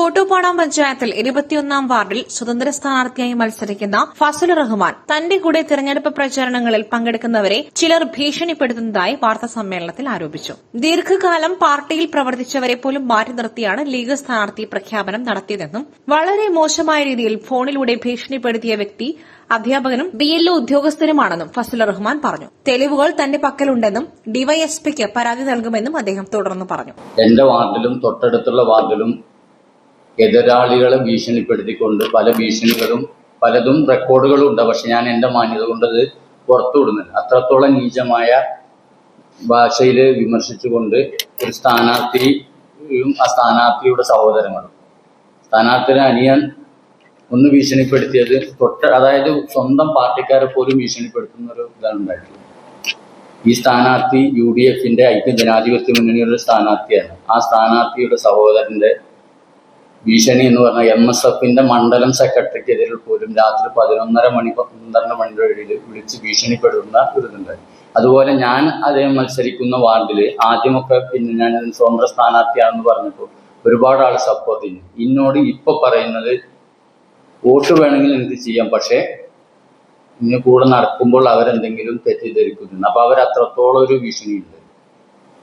കോട്ടുപാടം പഞ്ചായത്തിൽ ഇരുപത്തിയൊന്നാം വാർഡിൽ സ്വതന്ത്ര സ്ഥാനാർത്ഥിയായി മത്സരിക്കുന്ന ഫസൽ റഹ്മാൻ തന്റെ കൂടെ തിരഞ്ഞെടുപ്പ് പ്രചാരണങ്ങളിൽ പങ്കെടുക്കുന്നവരെ ചിലർ ഭീഷണിപ്പെടുത്തുന്നതായി വാർത്താ സമ്മേളനത്തിൽ ആരോപിച്ചു. ദീർഘകാലം പാർട്ടിയിൽ പ്രവർത്തിച്ചവരെ പോലും മാറ്റി നിർത്തിയാണ് ലീഗ് സ്ഥാനാർത്ഥി പ്രഖ്യാപനം നടത്തിയതെന്നും വളരെ മോശമായ രീതിയിൽ ഫോണിലൂടെ ഭീഷണിപ്പെടുത്തിയ വ്യക്തി അധ്യാപകനും ബി എൽ ഉദ്യോഗസ്ഥനുമാണെന്നും ഫസൽ റഹ്മാൻ പറഞ്ഞു. തെളിവുകൾ തന്റെ പക്കലുണ്ടെന്നും ഡിവൈഎസ്പിക്ക് പരാതി നൽകുമെന്നും അദ്ദേഹം തുടർന്ന് പറഞ്ഞു. എന്റെ വാർഡിലും തൊട്ടടുത്തുള്ള വാർഡിലും എതിരാളികളെ ഭീഷണിപ്പെടുത്തിക്കൊണ്ട് പല ഭീഷണികളും പലതും റെക്കോർഡുകളും ഉണ്ട് പക്ഷെ ഞാൻ എന്റെ മാന്യത കൊണ്ടത് പുറത്തു വിടുന്നുണ്ട് അത്രത്തോളം നീചമായ ഭാഷയിൽ വിമർശിച്ചുകൊണ്ട് ഒരു സ്ഥാനാർത്ഥിയും ആ സ്ഥാനാർത്ഥിയുടെ സഹോദരങ്ങളും. സ്ഥാനാർത്ഥിയുടെ അനിയൻ ഒന്ന് ഭീഷണിപ്പെടുത്തിയത് തൊട്ട് അതായത് സ്വന്തം പാർട്ടിക്കാരെ പോലും ഭീഷണിപ്പെടുത്തുന്ന ഒരു ഇതാണ് ഉണ്ടായിട്ടുള്ളത്. ഈ സ്ഥാനാർത്ഥി യു ഡി എഫിന്റെ ഐക്യ ജനാധിപത്യ മുന്നണിയുടെ സ്ഥാനാർത്ഥിയാണ്. ആ സ്ഥാനാർത്ഥിയുടെ സഹോദരന്റെ ഭീഷണി എന്ന് പറഞ്ഞാൽ എം എസ് എഫിന്റെ മണ്ഡലം സെക്രട്ടറിക്കെതിരെ പോലും രാത്രി പതിനൊന്നര മണി പന്ത്രണ്ട് മണിയുടെ ഇടയിൽ വിളിച്ച് ഭീഷണിപ്പെടുന്ന ഒരു ഇതുണ്ട്. അതുപോലെ ഞാൻ അദ്ദേഹം മത്സരിക്കുന്ന വാർഡിൽ ആദ്യമൊക്കെ പിന്നെ ഞാൻ സ്വതന്ത്ര സ്ഥാനാർത്ഥിയാണെന്ന് പറഞ്ഞപ്പോൾ ഒരുപാട് ആൾ സപ്പോർട്ട് ചെയ്യും ഇന്നോട് ഇപ്പൊ പറയുന്നത് വോട്ട് വേണമെങ്കിൽ എനിക്ക് ചെയ്യാം പക്ഷേ ഇന്ന് കൂടെ നടക്കുമ്പോൾ അവരെന്തെങ്കിലും തെറ്റിദ്ധരിക്കുന്നുണ്ട്. അപ്പൊ അവർ അത്രത്തോളം ഒരു ഭീഷണിയുണ്ട്.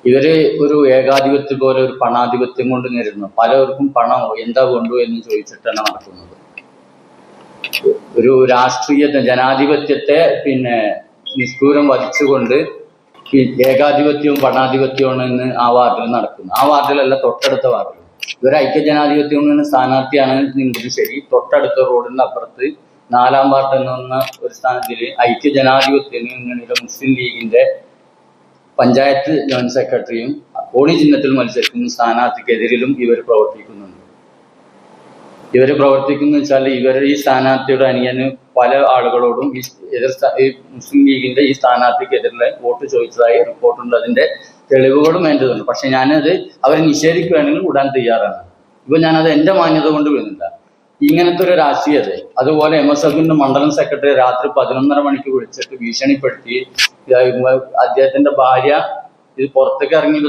ഇവർ ഒരു ഏകാധിപത്യം പോലെ ഒരു പണാധിപത്യം കൊണ്ട് നേരിടുന്നു. പലർക്കും പണം എന്താ കൊണ്ടു എന്ന് ചോദിച്ചിട്ടാണ് നടക്കുന്നത്. ഒരു രാഷ്ട്രീയ ജനാധിപത്യത്തെ പിന്നെ നിഷ്ഠൂരം വധിച്ചുകൊണ്ട് ഏകാധിപത്യവും പണാധിപത്യവും ഇന്ന് ആ വാർഡിൽ നടക്കുന്നു ആ വാർഡിലല്ല തൊട്ടടുത്ത വാർഡിൽ. ഇവർ ഐക്യജനാധിപത്യം നിന്ന് സ്ഥാനാർത്ഥിയാണെങ്കിൽ ശരി. തൊട്ടടുത്ത റോഡിന്റെ അപ്പുറത്ത് നാലാം വാർഡ് എന്ന് ഒരു സ്ഥാനത്തിൽ ഐക്യജനാധിപത്യം മുന്നണിയിലെ മുസ്ലിം ലീഗിന്റെ പഞ്ചായത്ത് ജോയിന്റ് സെക്രട്ടറിയും കോണി ചിഹ്നത്തിൽ മത്സരിക്കുന്ന സ്ഥാനാർത്ഥിക്കെതിരിലും ഇവർ പ്രവർത്തിക്കുന്നുണ്ട്. ഇവർ പ്രവർത്തിക്കുന്ന വെച്ചാൽ ഇവർ ഈ സ്ഥാനാർത്ഥിയുടെ അനിയന് പല ആളുകളോടും ഈ എതിർ ഈ മുസ്ലിം ലീഗിന്റെ ഈ സ്ഥാനാർത്ഥിക്കെതിരെ വോട്ട് ചോദിച്ചതായി റിപ്പോർട്ടുണ്ട്. അതിന്റെ തെളിവുകളും വേണ്ടതുണ്ട് പക്ഷെ ഞാനത് അവർ നിഷേധിക്കുകയാണെങ്കിൽ ഉടാൻ തയ്യാറാണ്. ഇപ്പൊ ഞാനത് എന്റെ മാന്യത കൊണ്ട് വരുന്നില്ല. ഇങ്ങനത്തെ ഒരു രാഷ്ട്രീയത അതുപോലെ എം എസ് എഫിന്റെ മണ്ഡലം സെക്രട്ടറി രാത്രി പതിനൊന്നര മണിക്ക് വിളിച്ചിട്ട് ഭീഷണിപ്പെടുത്തി അദ്ദേഹത്തിന്റെ ഭാര്യ ഇത് പുറത്തേക്ക് ഇറങ്ങി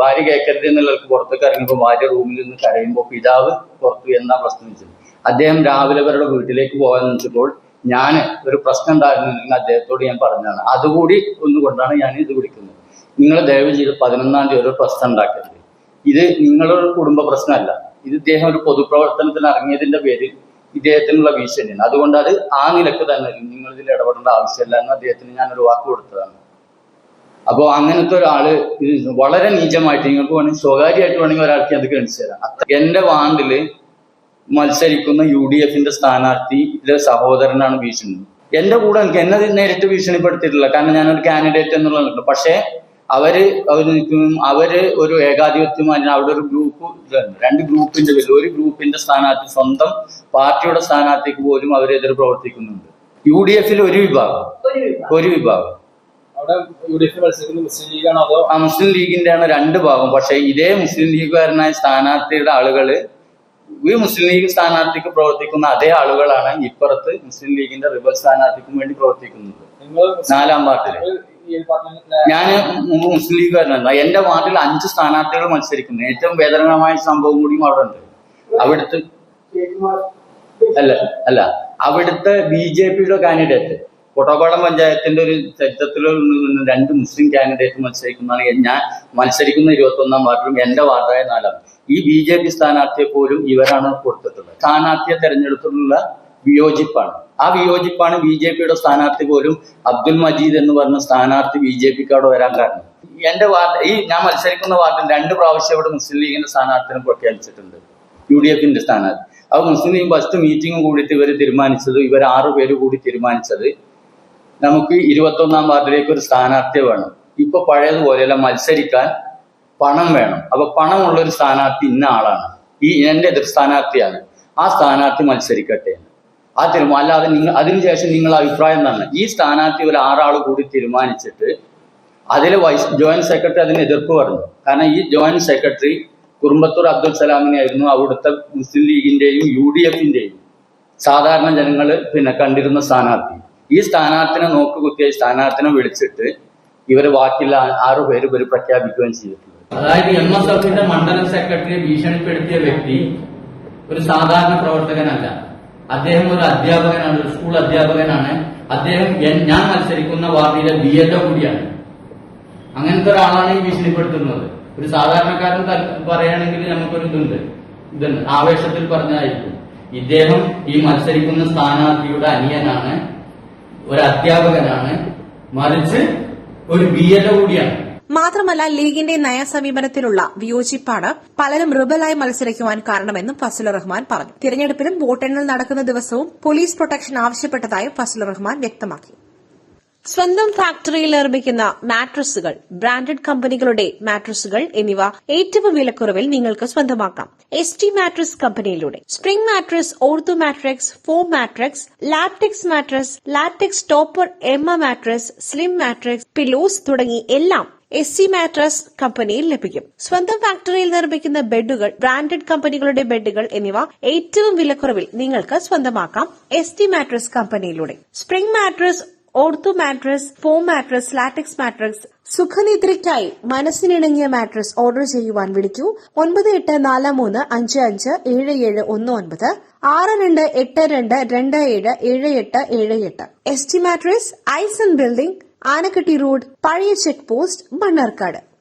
ഭാര്യ കേൾക്കരുത് എന്നുള്ളവർക്ക് പുറത്തേക്ക് ഇറങ്ങിയപ്പോൾ ഭാര്യ റൂമിൽ നിന്ന് കരയുമ്പോൾ പിതാവ് പുറത്തു എന്നാ പ്രശ്നം വെച്ചത്. അദ്ദേഹം രാവിലെ അവരുടെ വീട്ടിലേക്ക് പോകാൻ വെച്ചപ്പോൾ ഞാൻ ഒരു പ്രശ്നം ഉണ്ടായിരുന്നെങ്കിൽ അദ്ദേഹത്തോട് ഞാൻ പറഞ്ഞതാണ്. അതുകൂടി ഒന്നുകൊണ്ടാണ് ഞാൻ ഇത് വിളിക്കുന്നത്. നിങ്ങൾ ദയവ് ചെയ്ത് പതിനൊന്നാം തീയതി ഒരു പ്രശ്നം ഉണ്ടാക്കരുത്. ഇത് നിങ്ങളുടെ കുടുംബ പ്രശ്നമല്ല. ഇത് ഇദ്ദേഹം ഒരു പൊതുപ്രവർത്തനത്തിന് ഇറങ്ങിയതിന്റെ പേരിൽ ഇദ്ദേഹത്തിനുള്ള ഭീഷണിയാണ്. അതുകൊണ്ട് അത് ആ നിലയ്ക്ക് തന്നെ നിങ്ങൾ ഇതിൽ ഇടപെടേണ്ട ആവശ്യമില്ല എന്ന് അദ്ദേഹത്തിന് ഒരു വാക്ക് കൊടുത്തതാണ്. അപ്പോൾ അങ്ങനത്തെ ഒരാൾ വളരെ നീചമായിട്ട് നിങ്ങൾക്ക് വേണമെങ്കിൽ സ്വകാര്യമായിട്ട് വേണമെങ്കിൽ ഒരാൾക്ക് അത് കാണിച്ചു തരാം. എന്റെ വാണ്ടിൽ മത്സരിക്കുന്ന യു ഡി എഫിന്റെ സ്ഥാനാർത്ഥി സഹോദരനാണ് ഭീഷണി. എന്റെ കൂടെ എനിക്ക് എന്നെ നേരിട്ട് ഭീഷണിപ്പെടുത്തിയിട്ടില്ല. കാരണം ഞാനൊരു കാൻഡിഡേറ്റ് എന്നുള്ളതുണ്ട്. പക്ഷേ അവർ അവർ നിൽക്കുന്ന. അവർ ഒരു ഏകാധിപത്യമായി അവിടെ ഒരു ഗ്രൂപ്പ് രണ്ട് ഗ്രൂപ്പിന്റെ പേരിൽ. ഒരു ഗ്രൂപ്പിന്റെ സ്ഥാനാർത്ഥി സ്വന്തം പാർട്ടിയുടെ സ്ഥാനാർത്ഥിക്ക് പോലും അവരെതിരെ പ്രവർത്തിക്കുന്നുണ്ട്. യു ഡി എഫിൽ ഒരു വിഭാഗം. ഒരു വിഭാഗം. അവിടെ യു ഡി മുസ്ലിം ലീഗാണോ അതോ? ആ മുസ്ലിം ലീഗിന്റെ ആണ് രണ്ട് ഭാഗം. പക്ഷെ ഇതേ മുസ്ലിം ലീഗുകാരനായ സ്ഥാനാർത്ഥിയുടെ ആളുകൾ ഈ മുസ്ലിം ലീഗ് സ്ഥാനാർത്ഥിക്ക് പ്രവർത്തിക്കുന്ന അതേ ആളുകളാണ് ഇപ്പുറത്ത് മുസ്ലിം ലീഗിന്റെ റിബൽ സ്ഥാനാർത്ഥിക്കും വേണ്ടി പ്രവർത്തിക്കുന്നത്. നിങ്ങൾ നാലാം വാർഡിൽ. ഈ മുമ്പ് ഞാൻ മുസ്ലിം ലീഗുകാരനല്ല എന്റെ വാർഡിൽ അഞ്ച് സ്ഥാനാർത്ഥികൾ മത്സരിക്കുന്നു. ഏറ്റവും വേദനകരമായ സംഭവം കൂടിയും അവിടെ ഉണ്ട് അവിടുത്തെ അല്ല അല്ല. അവിടുത്തെ ബി ജെ പിയുടെ കാൻഡിഡേറ്റ് കോട്ടപ്പാടം പഞ്ചായത്തിന്റെ ഒരു ചരിത്രത്തിൽ രണ്ട് മുസ്ലിം കാൻഡിഡേറ്റ് മത്സരിക്കുന്നതാണ് ഞാൻ മത്സരിക്കുന്ന ഇരുപത്തി ഒന്നാം വാർഡിലും എന്റെ വാർഡായ നാലാം. ഈ ബി ജെ പി സ്ഥാനാർത്ഥിയെ പോലും ഇവരാണ് കൊടുത്തിട്ടുള്ളത്. സ്ഥാനാർത്ഥിയെ തെരഞ്ഞെടുത്തിട്ടുള്ള വിയോജിപ്പാണ്. ആ വിയോജിപ്പാണ് ബി ജെ പിയുടെ സ്ഥാനാർത്ഥി പോലും അബ്ദുൽ മജീദ് എന്ന് പറഞ്ഞ സ്ഥാനാർത്ഥി ബി ജെ പിക്ക് അവിടെ വരാൻ കാരണം. എന്റെ വാർഡ് ഈ ഞാൻ മത്സരിക്കുന്ന വാർഡിൽ രണ്ട് പ്രാവശ്യം ഇവിടെ മുസ്ലിം ലീഗിന്റെ സ്ഥാനാർത്ഥിനെ പ്രഖ്യാപിച്ചിട്ടുണ്ട്. യു ഡി എഫിന്റെ സ്ഥാനാർത്ഥി. അപ്പൊ മുസ്ലിം ലീഗ് ഫസ്റ്റ് മീറ്റിംഗ് കൂടിയിട്ട് ഇവർ തീരുമാനിച്ചത് ഇവർ ആറു പേര് കൂടി തീരുമാനിച്ചത് നമുക്ക് ഇരുപത്തൊന്നാം വാർഡിലേക്ക് ഒരു സ്ഥാനാർത്ഥിയെ വേണം. ഇപ്പൊ പഴയതുപോലെയല്ല മത്സരിക്കാൻ പണം വേണം. അപ്പൊ പണമുള്ള ഒരു സ്ഥാനാർത്ഥി ഇന്ന ആളാണ്. ഈ എന്റെ എതിർ സ്ഥാനാർത്ഥിയാണ്. ആ സ്ഥാനാർത്ഥി മത്സരിക്കട്ടെ. ആ തീരുമാനം അല്ലാതെ നിങ്ങൾ അതിനുശേഷം നിങ്ങൾ അഭിപ്രായം തന്നെ ഈ സ്ഥാനാർത്ഥി ഒരു ആറാൾ കൂടി തീരുമാനിച്ചിട്ട് അതിൽ വൈസ് ജോയിന്റ് സെക്രട്ടറി അതിന് എതിർപ്പ് പറഞ്ഞു. കാരണം ഈ ജോയിന്റ് സെക്രട്ടറി കുറുമ്പത്തൂർ അബ്ദുൽ സലാമിനെ ആയിരുന്നു അവിടുത്തെ മുസ്ലിം ലീഗിന്റെയും യു ഡി എഫിന്റെയും സാധാരണ ജനങ്ങൾ പിന്നെ കണ്ടിരുന്ന സ്ഥാനാർത്ഥി. ഈ സ്ഥാനാർത്ഥിനെ നോക്ക് കുത്തിയ സ്ഥാനാർത്ഥിനെ വിളിച്ചിട്ട് ബാക്കിയുള്ള ആ- ആറു പേര് ഇവർ പ്രഖ്യാപിക്കുകയും ചെയ്തിട്ടുണ്ട്. അതായത് എം എസ് എഫിന്റെ മണ്ഡലം സെക്രട്ടറിയെ ഭീഷണിപ്പെടുത്തിയ വ്യക്തി ഒരു സാധാരണ പ്രവർത്തകനല്ല. അദ്ദേഹം ഒരു അധ്യാപകനാണ് ഒരു സ്കൂൾ അധ്യാപകനാണ്. അദ്ദേഹം ഞാൻ മത്സരിക്കുന്ന വാർഡിലെ ബി എൽഒ കൂടിയാണ്. അങ്ങനത്തെ ഒരാളാണ് ഈ ഭീഷണിപ്പെടുത്തുന്നത്. ഒരു സാധാരണക്കാരൻ പറയുകയാണെങ്കിൽ നമുക്കൊരു ഇതുണ്ട്. ഇതുണ്ട്. ആവേശത്തിൽ പറഞ്ഞതായിരിക്കും. ഇദ്ദേഹം ഈ മത്സരിക്കുന്ന സ്ഥാനാർത്ഥിയുടെ അനിയനാണ് ഒരു അധ്യാപകനാണ് മറിച്ച് ഒരു ബി എൽഒ കൂടിയാണ്. മാത്രമല്ല ലീഗിന്റെ നയസമീപനത്തിലുള്ള വിയോജിപ്പാണ് പലരും റിബലായി മത്സരിക്കുവാൻ കാരണമെന്നും ഫസലുർ റഹ്മാൻ പറഞ്ഞു. തിരഞ്ഞെടുപ്പിലും വോട്ടെണ്ണൽ നടക്കുന്ന ദിവസവും പോലീസ് പ്രൊട്ടക്ഷൻ ആവശ്യപ്പെട്ടതായും ഫസലുർ റഹ്മാൻ വ്യക്തമാക്കി. സ്വന്തം ഫാക്ടറിയിൽ നിർമ്മിക്കുന്ന മാട്രസുകൾ ബ്രാൻഡഡ് കമ്പനികളുടെ മാട്രസുകൾ എന്നിവ ഏറ്റവും വിലക്കുറവിൽ നിങ്ങൾക്ക് സ്വന്തമാക്കാം. S T mattress കമ്പനിയിലൂടെ. Spring mattress ortho matrix foam matrix latex mattress latex topper Emma mattress slim matrix pillows തുടങ്ങി എല്ലാം എസ് സി മാട്രസ് കമ്പനിയിൽ ലഭിക്കും. സ്വന്തം ഫാക്ടറിയിൽ നിർമ്മിക്കുന്ന ബെഡുകൾ ബ്രാൻഡഡ് കമ്പനികളുടെ ബെഡുകൾ എന്നിവ ഏറ്റവും വിലക്കുറവിൽ നിങ്ങൾക്ക് സ്വന്തമാക്കാം S T mattress കമ്പനിയിലൂടെ. Spring mattress ortho mattress foam mattress latex mattress സുഖനിദ്രയ്ക്കായി മനസ്സിനിണങ്ങിയ മാട്രസ് ഓർഡർ ചെയ്യുവാൻ വിളിക്കൂ. ഒൻപത് എട്ട് നാല് മൂന്ന് അഞ്ച് അഞ്ച് ഏഴ് ഏഴ് ഒന്ന് ഒൻപത് ആറ് രണ്ട് എട്ട് രണ്ട് രണ്ട് ഏഴ് ഏഴ് എട്ട് ഏഴ് എട്ട്. എസ് ടി മാട്രസ് ഐസൺ ബിൽഡിംഗ് ആനക്കട്ടി റോഡ് പഴയ ചെക്ക് പോസ്റ്റ് മണ്ണാർക്കാട്.